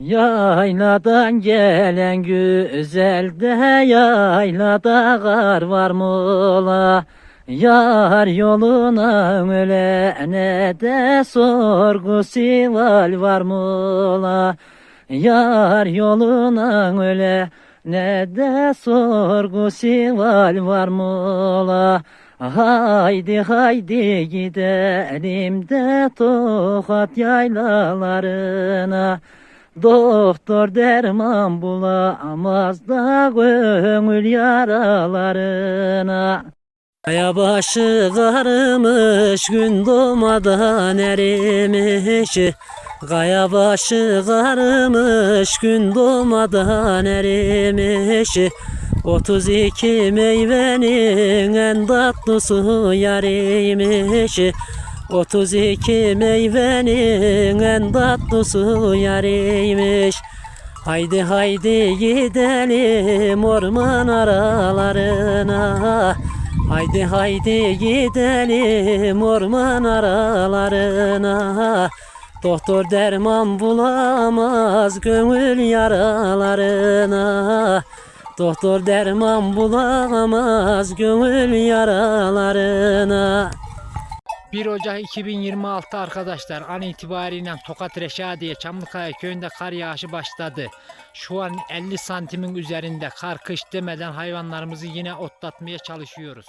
Yayladan gelen güzel de yaylada kar var mola. Yar yoluna ölene de sorgu sival var mola. Yar yoluna ölene de sorgu sival var mola. Haydi haydi gidelim de Tokat yaylalarına Doktor derman bulamaz da gönül yaralarına. Kaya başı karmış gün doğmadan erimiş. Kaya başı karmış gün doğmadan erimiş. 32 meyvenin en tatlısı yarıymış 32 meyvenin en tatlısı yarıymış. Haydi haydi gidelim orman aralarına. Haydi haydi gidelim orman aralarına. Doktor derman bulamaz gönül yaralarına. Doktor derman bulamaz gönül yaralarına 1 Ocak 2026 arkadaşlar an itibariyle Tokat Reşadiye Çamlıkaya köyünde kar yağışı başladı. Şu an 50 santimin üzerinde kar kış demeden hayvanlarımızı yine otlatmaya çalışıyoruz.